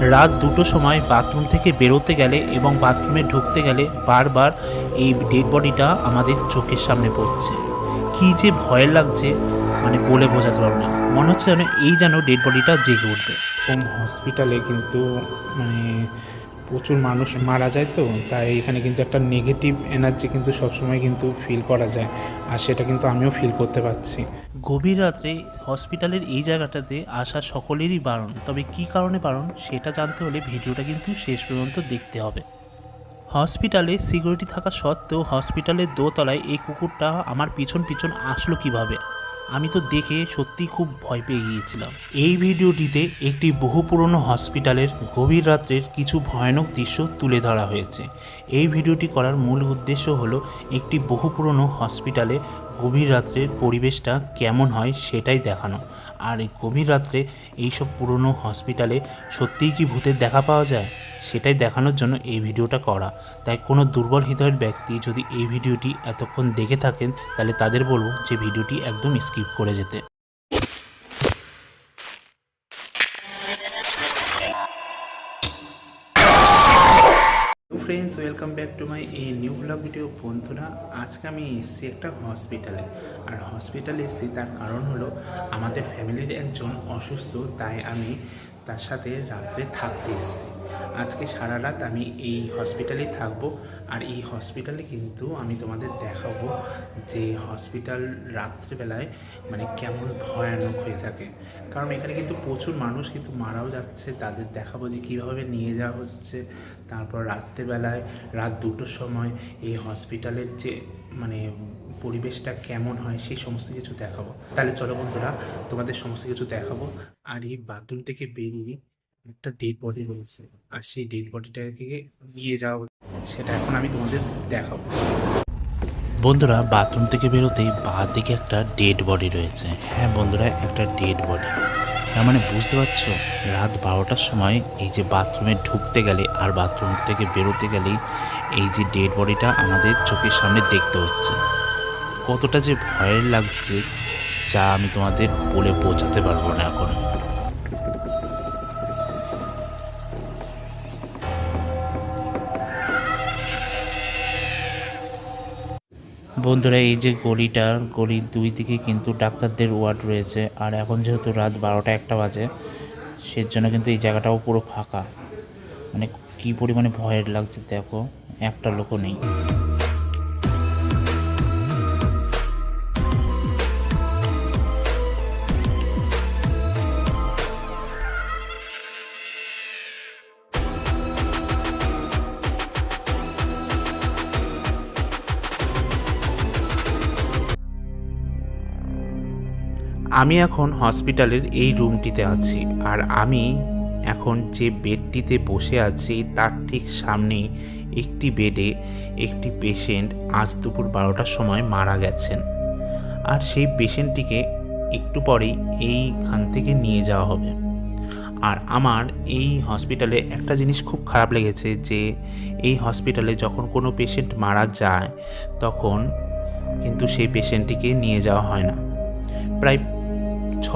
রাত দুটো সময় বাথরুম থেকে বেরোতে গেলে এবং বাথরুমে ঢুকতে গেলে বারবার এই ডেড বডিটা আমাদের চোখের সামনে পড়ছে। কী যে ভয় লাগছে মানে বলে বোঝাতে পারব না। মনে হচ্ছে যেন এই যেন ডেড বডিটা জেগে উঠবে। হোম হসপিটালে কিন্তু মানে প্রচুর মানুষ মারা যায় তো, তাই এখানে কিন্তু একটা নেগেটিভ এনার্জি কিন্তু সবসময় কিন্তু ফিল করা যায়। আর সেটা কিন্তু আমিও ফিল করতে পারছি। গভীর রাত্রে হসপিটালের এই জায়গাটাতে আসা সকলেরই বারণ। তবে কী কারণে বারণ, সেটা জানতে হলে ভিডিওটা কিন্তু শেষ পর্যন্ত দেখতে হবে। হসপিটালে সিকিউরিটি থাকা সত্ত্বেও হসপিটালের দোতলায় এই কুকুরটা আমার পিছন পিছন আসলো কীভাবে? আমি তো দেখে সত্যি খুব ভয় পেয়ে গিয়েছিলাম। এই ভিডিওটিতে একটি বহু পুরনো হসপিটালের গভীর রাত্রের কিছু ভয়ানক দৃশ্য তুলে ধরা হয়েছে। এই ভিডিওটি করার মূল উদ্দেশ্য হলো একটি বহু পুরনো হসপিটালে গভীর রাত্রের পরিবেশটা কেমন হয় সেটাই দেখানো। আর এই গভীর রাত্রে এইসব পুরনো হসপিটালে সত্যিই কি ভূতের দেখা পাওয়া যায়? সেটাই দেখানোর জন্য এই ভিডিওটা করা। তাই কোনো দুর্বল হৃদয়ের ব্যক্তি যদি এই ভিডিওটি এতক্ষণ দেখে থাকেন, তাহলে তাদের বলব যে ভিডিওটি একদম স্কিপ করে যেতে। Friends welcome back to my এই নিউ ব্লগ ভিডিও বন্ধুরা, আজকে আমি এসেছি একটা হসপিটালে আর হসপিটালে এসেছি তার কারণ হলো, আমাদের ফ্যামিলির একজন অসুস্থ, তাই আমি তার সাথে রাত্রে থাকতে এসেছি। আজকে সারা রাত আমি এই হসপিটালেই থাকব। আর এই হসপিটালে কিন্তু আমি তোমাদের দেখাবো যে হসপিটাল রাত্রেবেলায় মানে কেমন ভয়ানক হয়ে থাকে। কারণ এখানে কিন্তু প্রচুর মানুষ কিন্তু মারাও যাচ্ছে। তাদের দেখাবো যে কীভাবে নিয়ে যাওয়া হচ্ছে। তারপর রাত্রেবেলায়, রাত দুটোর সময় এই হসপিটালের যে মানে পরিবেশটা কেমন হয় সেই সমস্ত কিছু দেখাবো। তাহলে চলো বন্ধুরা, তোমাদের সমস্ত কিছু দেখাবো। আর এই বাথরুম থেকে বেরিয়ে একটা ডেড বডি রয়েছে আর সেই ডেড বডিটাকে নিয়ে যাওয়া সেটা এখন আমি তোমাদের দেখাবো। বন্ধুরা বাথরুম থেকে বেরোতেই বাঁ দিকে একটা ডেড বডি রয়েছে। হ্যাঁ বন্ধুরা, একটা ডেড বডি তার মানে বুঝতে পারছ, রাত বারোটার সময় এই যে বাথরুমে ঢুকতে গেলে আর বাথরুম থেকে বেরোতে গেলেই এই যে ডেড বডিটা আমাদের চোখের সামনে দেখতে হচ্ছে। কতটা যে ভয়ের লাগছে, যা আমি তোমাদের বলে বোঝাতে পারব না এখন। বন্ধুরা, এই যে গলিটার গলির দুই দিকে কিন্তু ডাক্তারদের ওয়ার্ড রয়েছে। আর এখন যেহেতু রাত বারোটা একটা বাজে, সেজন্য কিন্তু এই জায়গাটাও পুরো ফাঁকা। মানে কি পরিমাণে ভয়ের লাগছে, দেখো। একটা লোকও নেই। আমি এখন হসপিটালের এই রুমটিতে আছি, আর আমি এখন যে বেডটিতে বসে আছি তার ঠিক সামনেই একটি বেডে একটি পেশেন্ট আজ দুপুর বারোটার সময় মারা গেছেন। আর সেই পেশেন্টটিকে একটু পরেই এইখান থেকে নিয়ে যাওয়া হবে। আর আমার এই হসপিটালে একটা জিনিস খুব খারাপ লেগেছে যে এই হসপিটালে যখন কোনো পেশেন্ট মারা যায়, তখন কিন্তু সেই পেশেন্টটিকে নিয়ে যাওয়া হয় না। প্রায়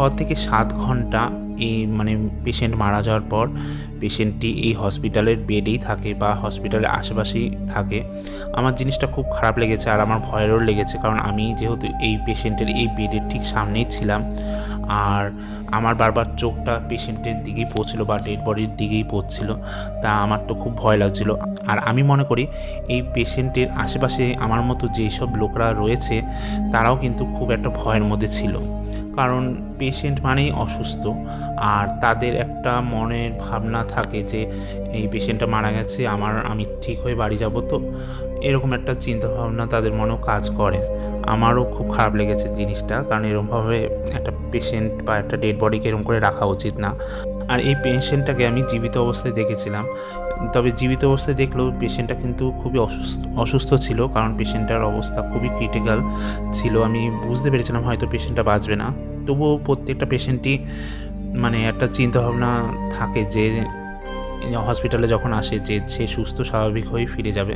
ছ থেকে সাত ঘণ্টা এই মানে পেশেন্ট মারা যাওয়ার পর পেশেন্টটি এই হসপিটালের বেডেই থাকে বা হসপিটালের আশেপাশেই থাকে। আমার জিনিসটা খুব খারাপ লেগেছে আর আমার ভয়েরও লেগেছে কারণ আমি যেহেতু এই পেশেন্টের এই বেডের ঠিক সামনেই ছিলাম। আর আমার বারবার চোখটা পেশেন্টের দিকেই পড়ছিল বা ডেড বডির দিকেই পড়ছিল, তা আমার তো খুব ভয় লাগছিল। আর আমি মনে করি এই পেশেন্টের আশেপাশে আমার মতো যেই সব লোকরা রয়েছে, তারাও কিন্তু খুব একটা ভয়ের মধ্যে ছিল। কারণ পেশেন্ট মানেই অসুস্থ, আর তাদের একটা মনের ভাবনা থাকে যে এই পেশেন্টটা মারা গেছে, আমার, আমি ঠিক হয়ে বাড়ি যাব তো, এরকম একটা চিন্তা ভাবনা তাদের মনেও কাজ করে। আমারও খুব খারাপ লেগেছে জিনিসটা, কারণ এরকমভাবে একটা পেশেন্ট বা একটা ডেড বডিকে এরকম করে রাখা উচিত না। আর এই পেশেন্টটাকে আমি জীবিত অবস্থায় দেখেছিলাম। তবে জীবিত অবস্থায় দেখলেও পেশেন্টটা কিন্তু খুবই অসুস্থ অসুস্থ ছিল, কারণ পেশেন্টটার অবস্থা খুবই ক্রিটিক্যাল ছিল। আমি বুঝতে পেরেছিলাম হয়তো পেশেন্টটা বাঁচবে না। তবুও প্রত্যেকটা পেশেন্টই মানে একটা চিন্তাভাবনা থাকে যে হসপিটালে যখন আসে যে সে সুস্থ, স্বাভাবিক হয়ে ফিরে যাবে,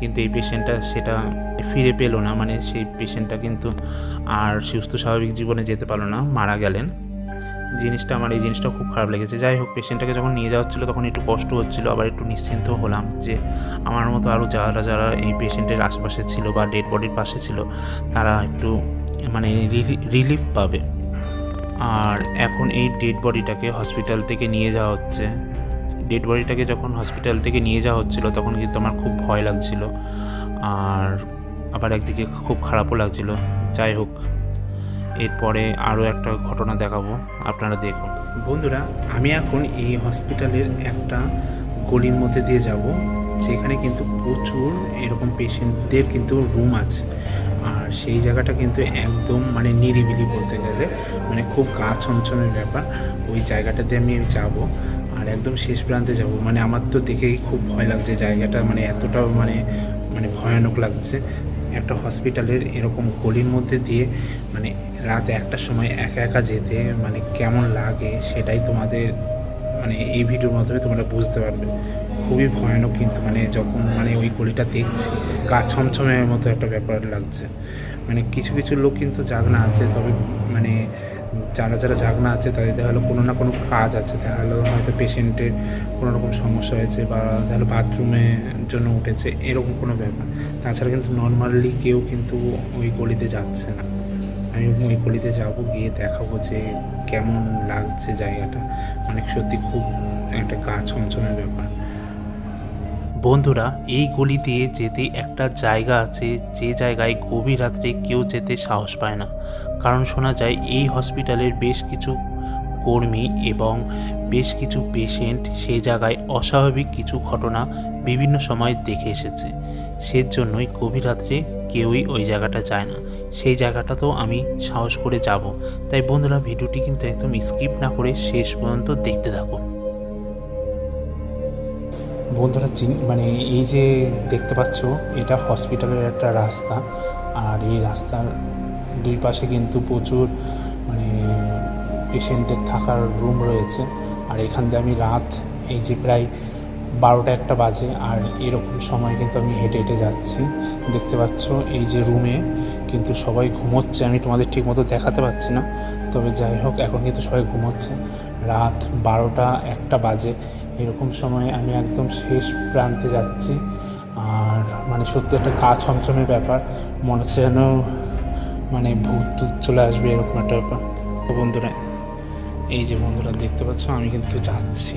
কিন্তু এই পেশেন্টটা সেটা ফিরে পেল না। মানে সেই পেশেন্টটা কিন্তু আর সুস্থ, স্বাভাবিক জীবনে যেতে পারল না, মারা গেলেন। জিনিসটা, আমার এই জিনিসটা খুব খারাপ লেগেছে। যাই হোক পেশেন্টটাকে যখন নিয়ে যাওয়া হচ্ছিল, তখন একটু কষ্ট হচ্ছিল, আবার একটু নিশ্চিন্ত হলাম যে আমার মতো আরও যারা যারা এই পেশেন্টের আশেপাশে ছিল বা ডেড বডির পাশে ছিল, তারা একটু মানে রিলিফ পাবে। আর এখন এই ডেড বডিটাকে হসপিটাল থেকে নিয়ে যাওয়া হচ্ছে। ডেড বডিটাকে যখন হসপিটাল থেকে নিয়ে যাওয়া হচ্ছিল, তখন কিন্তু আমার খুব ভয় লাগছিল। আর আবার একদিকে খুব খারাপও লাগছিল। যাই হোক, এরপরে আরও একটা ঘটনা দেখাবো, আপনারা দেখুন। বন্ধুরা, আমি এখন এই হসপিটালের একটা গলির মধ্যে দিয়ে যাব, যেখানে কিন্তু প্রচুর এরকম পেশেন্টদের কিন্তু রুম আছে। আর সেই জায়গাটা কিন্তু একদম মানে নিরিবিলি বলতে গেলে মানে খুব গা ছমছমের ব্যাপার। ওই জায়গাটাতে আমি যাব। আর একদম শেষ প্রান্তে যাব। মানে আমার তো দেখেই খুব ভয় লাগছে জায়গাটা মানে এতটাও মানে মানে ভয়ানক লাগছে। একটা হসপিটালের এরকম গলির মধ্যে দিয়ে মানে রাত একটার সময় একা একা যেতে মানে কেমন লাগে সেটাই তোমাদের মানে এই ভিডিওর মাধ্যমে তোমরা বুঝতে পারবে। খুবই ভয়ানক কিন্তু মানে যখন মানে ওই গলিটা দেখছি, গা ছমছমের মতো একটা ব্যাপার লাগছে। মানে কিছু কিছু লোক কিন্তু জাগনা আছে, তবে মানে যারা যারা জাগনা আছে তাদের দেখা গেলো কোনো না কোনো কাজ আছে। দেখা হয়তো পেশেন্টের কোনো রকম সমস্যা হয়েছে বা দেখা বাথরুমের জন্য উঠেছে, এরকম কোনো ব্যাপার। তাছাড়া কিন্তু নর্মালি কেউ কিন্তু ওই গলিতে যাচ্ছে না। আমি ওই গলিতে যাব, গিয়ে দেখাবো যে কেমন লাগছে জায়গাটা। মানে সত্যি খুব একটা গা ছমছমের ব্যাপার। বন্ধুরা, এই গলি দিয়ে যেতে একটা জায়গা আছে, যে জায়গায় গভীর রাত্রে কেউ যেতে সাহস পায় না। কারণ শোনা যায়, এই হসপিটালের বেশ কিছু কর্মী এবং বেশ কিছু পেশেন্ট সেই জায়গায় অস্বাভাবিক কিছু ঘটনা বিভিন্ন সময় দেখে এসেছে। সেজন্যই গভীর রাত্রে কেউই ওই জায়গাটা যায় না। সেই জায়গাটাতেও আমি সাহস করে যাব। তাই বন্ধুরা, ভিডিওটি কিন্তু একদম স্কিপ না করে শেষ পর্যন্ত দেখতে থাকুন বন্ধুরা মানে এই যে দেখতে পাচ্ছ, এটা হসপিটালের একটা রাস্তা। আর এই রাস্তার দুই পাশে কিন্তু প্রচুর মানে পেশেন্টের থাকার রুম রয়েছে। আর এখান দিয়ে আমি রাত, এই যে প্রায় বারোটা একটা বাজে, আর এরকম সময় কিন্তু আমি হেঁটে হেঁটে যাচ্ছি। দেখতে পাচ্ছ, এই যে রুমে কিন্তু সবাই ঘুমোচ্ছে। আমি তোমাদের ঠিক মতো দেখাতে পাচ্ছি না, তবে যাই হোক, এখন কিন্তু সবাই ঘুমোচ্ছে। রাত বারোটা একটা বাজে। এরকম সময় আমি একদম শেষ প্রান্তে যাচ্ছি। আর মানে সত্যি একটা গা ছমছমে ব্যাপার। মনে হচ্ছে যেন মানে ভূত টুত চলে আসবে এরকম একটা ব্যাপার। তো বন্ধুরা, এই যে বন্ধুরা দেখতে পাচ্ছ, আমি কিন্তু যাচ্ছি।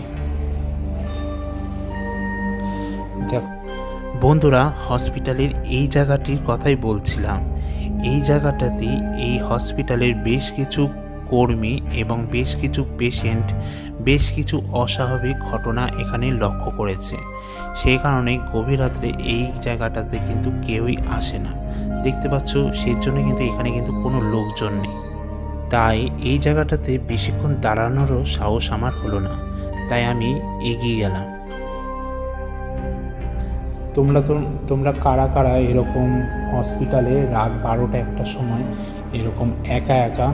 দেখো, বন্ধুরা, হসপিটালের এই জায়গাটির কথাই বলছিলাম। এই জায়গাটাতে এই হসপিটালের বেশ কিছু কর্মী এবং বেশ কিছু পেশেন্ট বেশ কিছু অস্বাভাবিক ঘটনা এখানে লক্ষ্য করেছে। সেই কারণে গভীর রাত্রে এই জায়গাটাতে কিন্তু কেউই আসে না। দেখতে পাচ্ছ, সেই জন্য কিন্তু এখানে কিন্তু কোনো লোকজন নেই। তাই এই জায়গাটাতে বেশিক্ষণ দাঁড়ানোরও সাহস আমার হলো না। তাই আমি এগিয়ে গেলাম। তোমরা তো, তোমরা কারা কারা এরকম হসপিটালে রাত বারোটা একটা সময় এরকম একা একা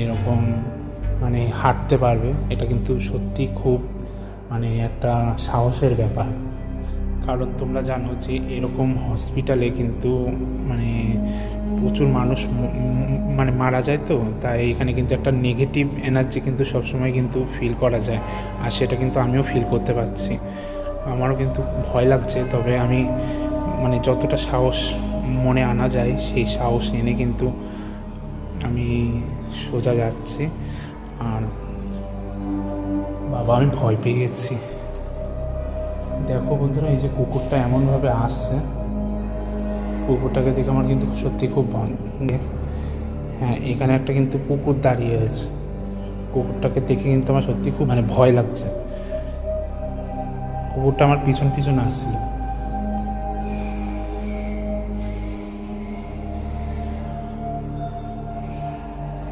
এরকম মানে হাঁটতে পারবে, এটা কিন্তু সত্যি খুব মানে একটা সাহসের ব্যাপার। কারণ তোমরা জানো যে এরকম হসপিটালে কিন্তু মানে প্রচুর মানুষ মানে মারা যায় তো, তাই এখানে কিন্তু একটা নেগেটিভ এনার্জি কিন্তু সবসময় কিন্তু ফিল করা যায়, আর সেটা কিন্তু আমিও ফিল করতে পারছি। আমারও কিন্তু ভয় লাগছে, তবে আমি মানে যতটা সাহস মনে আনা যায়, সেই সাহস এনে কিন্তু আমি সোজা যাচ্ছি। আর বাবা, আমি ভয় পেয়ে গেছি। দেখো বন্ধুরা, এই যে কুকুরটা এমনভাবে আসছে। কুকুরটাকে দেখে আমার কিন্তু সত্যি খুব ভয় হ্যাঁ এখানে একটা কিন্তু কুকুর দাঁড়িয়ে আছে। কুকুরটাকে দেখে কিন্তু আমার সত্যি খুব মানে ভয় লাগছে। কুকুরটা আমার পিছন পিছন আসছিল।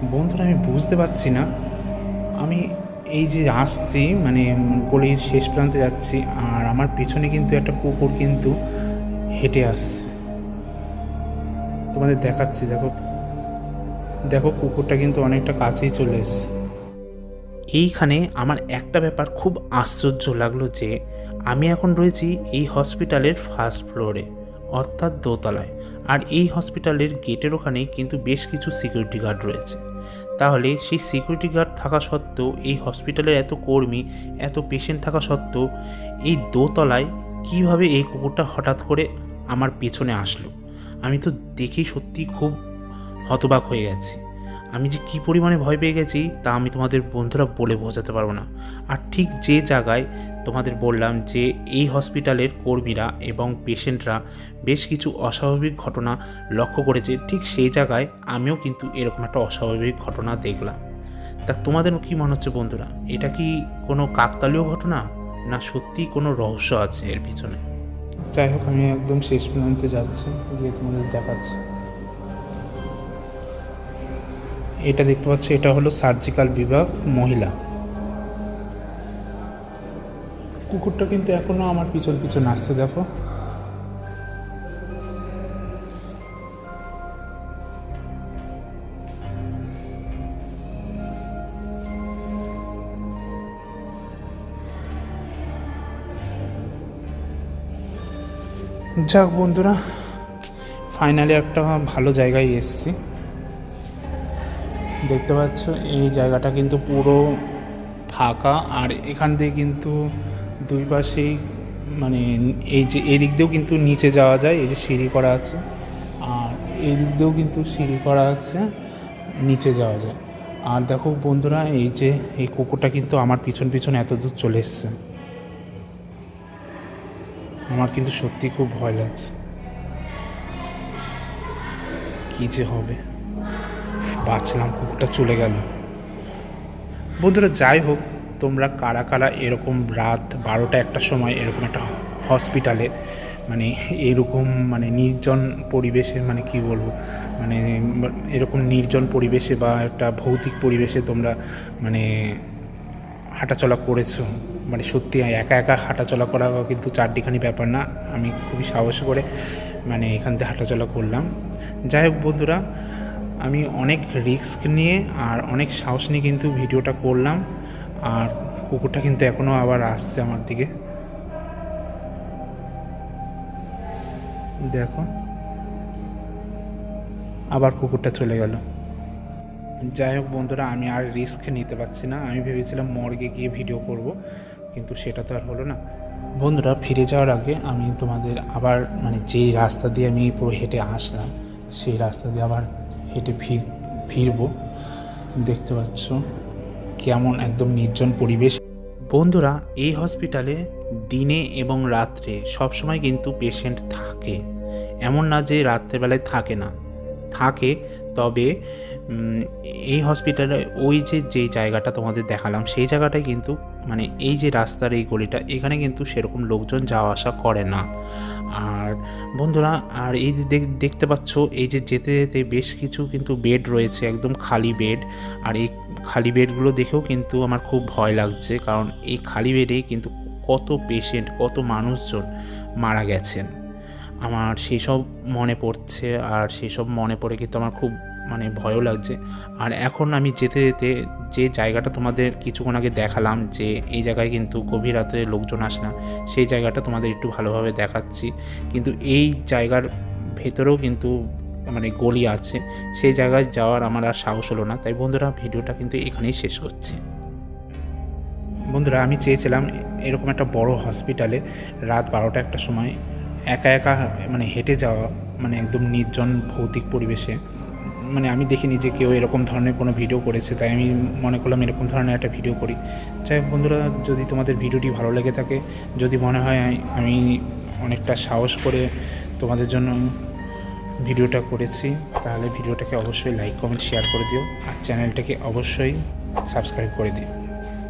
বন্ধুরা, আমি বুঝতে পারছি না। আমি এই যে আসছি মানে গলির শেষ প্রান্তে যাচ্ছি, আর আমার পিছনে কিন্তু একটা কুকুর কিন্তু হেঁটে আসছে। তোমাদের দেখাচ্ছি, দেখো। দেখো, কুকুরটা কিন্তু অনেকটা কাছেই চলে এসছে। এইখানে আমার একটা ব্যাপার খুব আশ্চর্য লাগল যে, আমি এখন রয়েছি এই হসপিটালের ফার্স্ট ফ্লোরে, অর্থাৎ দোতলায়। আর এই হসপিটালের গেটের ওখানে কিন্তু বেশ কিছু সিকিউরিটি গার্ড রয়েছে। তাহলে সেই সিকিউরিটি গার্ড থাকা সত্ত্বেও, এই হসপিটালের এত কর্মী, এত পেশেন্ট থাকা সত্ত্বেও, এই দোতলায় কীভাবে এই কুকুরটা হঠাৎ করে আমার পেছনে আসলো? আমি তো দেখেই সত্যি খুব হতবাক হয়ে গেছি। আমি যে কী পরিমাণে ভয় পেয়ে গেছি তা আমি তোমাদের বন্ধুরা বলে বোঝাতে পারব না। আর ঠিক যে জায়গায় তোমাদের বললাম যে এই হসপিটালের কর্মীরা এবং পেশেন্টরা বেশ কিছু অস্বাভাবিক ঘটনা লক্ষ্য করেছে, ঠিক সেই জায়গায় আমিও কিন্তু এরকম একটা অস্বাভাবিক ঘটনা দেখলাম। তা তোমাদের কি মনে হচ্ছে বন্ধুরা? এটা কি কোনো কাকতালীয় ঘটনা? না সত্যি কোনো রহস্য আছে এর পিছনে? যাই হোক, আমি একদম শেষ প্রান্তে যাচ্ছি, গিয়ে তোমাদের দেখাচ্ছি। এটা দেখতে পাচ্ছ, এটা হলো সার্জিক্যাল বিভাগ মহিলা। কুকুরটা কিন্তু এখনও আমার পিছন পিছন আসছে, দেখো। যাক বন্ধুরা ফাইনালি একটা ভালো জায়গায় এসেছি। দেখতে পাচ্ছ, এই জায়গাটা কিন্তু পুরো ফাঁকা। আর এখান দিয়ে কিন্তু দুই পাশেই মানে এই যে, এই দিক দিয়েও কিন্তু নিচে যাওয়া যায়, এই যে সিঁড়ি করা আছে। আর এই দিক দিয়েও কিন্তু সিঁড়ি করা আছে, নিচে যাওয়া যায়। আর দেখো বন্ধুরা, এই যে, এই কুকুরটা কিন্তু আমার পিছন পিছন এত দূর চলে এসছে। আমার কিন্তু সত্যি খুব ভয় লাগছে। কী যে হবে। বাঁচলাম কুকুরটা চলে গেল। বন্ধুরা, যাই হোক, তোমরা কারা কারা এরকম রাত বারোটা একটা সময় এরকম একটা হসপিটালে মানে এরকম মানে নির্জন পরিবেশে মানে কি বলব মানে এরকম নির্জন পরিবেশে বা একটা ভৌতিক পরিবেশে তোমরা মানে হাঁটাচলা করেছ মানে সত্যি একা একা হাঁটাচলা করা কিন্তু চারটিখানি ব্যাপার না, আমি খুবই সাহস করে মানে এখান থেকে হাঁটাচলা করলাম। যাই হোক, বন্ধুরা আমি অনেক রিস্ক নিয়ে আর অনেক সাহস নিয়ে কিন্তু ভিডিওটা করলাম। আর কুকুরটা কিন্তু এখনও আবার আসছে আমার দিকে। দেখো। আবার কুকুরটা চলে গেল। যাই হোক বন্ধুরা, আমি আর রিস্ক নিতে পারছি না। আমি ভেবেছিলাম মর্গে গিয়ে ভিডিও করব, কিন্তু সেটা তো আর হলো না। বন্ধুরা, ফিরে যাওয়ার আগে আমি তোমাদের আবার মানে যেই রাস্তা দিয়ে আমি পুরো হেঁটে আসলাম, সেই রাস্তা দিয়ে আবার হেঁটে ফির ফিরবো। দেখতে পাচ্ছ কেমন একদম নির্জন পরিবেশ। বন্ধুরা, এই হসপিটালে দিনে এবং রাত্রে সবসময় কিন্তু পেশেন্ট থাকে। এমন না যে রাত্রেবেলায় থাকে না। থাকে তবে এই হসপিটালে ওই যে, যেই জায়গাটা তোমাদের দেখালাম, সেই জায়গাটায় কিন্তু মানে এই যে রাস্তার এই গলিটা, এখানে কিন্তু সেরকম লোকজন যাওয়া আসা করে না। আর বন্ধুরা, আর এই যে দেখ- দেখতে পাচ্ছ, এই যে যেতে যেতে বেশ কিছু কিন্তু বেড রয়েছে, একদম খালি বেড আর এই খালি বেডগুলো দেখেও কিন্তু আমার খুব ভয় লাগছে, কারণ এই খালি বেডেই কিন্তু কত পেশেন্ট কত মানুষজন মারা গেছেন। আমার সেসব মনে পড়ছে আর সেসব মনে পড়ে কিন্তু আমার খুব মানে ভয়ও লাগছে। আর এখন আমি যেতে যেতে যে জায়গাটা তোমাদের কিছুক্ষণ আগে দেখালাম যে এই জায়গায় কিন্তু গভীর রাতে লোকজন আসে না, সেই জায়গাটা তোমাদের একটু ভালোভাবে দেখাচ্ছি। কিন্তু এই জায়গার ভেতরেও কিন্তু মানে গলি আছে, সেই জায়গায় যাওয়ার আমার আর সাহস হলো না। তাই বন্ধুরা ভিডিওটা কিন্তু এখানেই শেষ করছি। বন্ধুরা আমি চেয়েছিলাম এরকম একটা বড় হসপিটালে রাত বারোটা একটা সময় একা একা মানে হেঁটে যাওয়া মানে একদম নির্জন ভৌতিক পরিবেশে। মানে আমি দেখিনি যে কেউ এরকম ধরনের কোনো ভিডিও করেছে, তাই আমি মনে করলাম এরকম ধরনের একটা ভিডিও করি। যাই বন্ধুরা, যদি তোমাদের ভিডিওটি ভালো লেগে থাকে, যদি মনে হয় আমি অনেকটা সাহস করে তোমাদের জন্য ভিডিওটা করেছি, তাহলে ভিডিওটাকে অবশ্যই লাইক কমেন্ট শেয়ার করে দিও। আর চ্যানেলটাকে অবশ্যই সাবস্ক্রাইব করে দিও।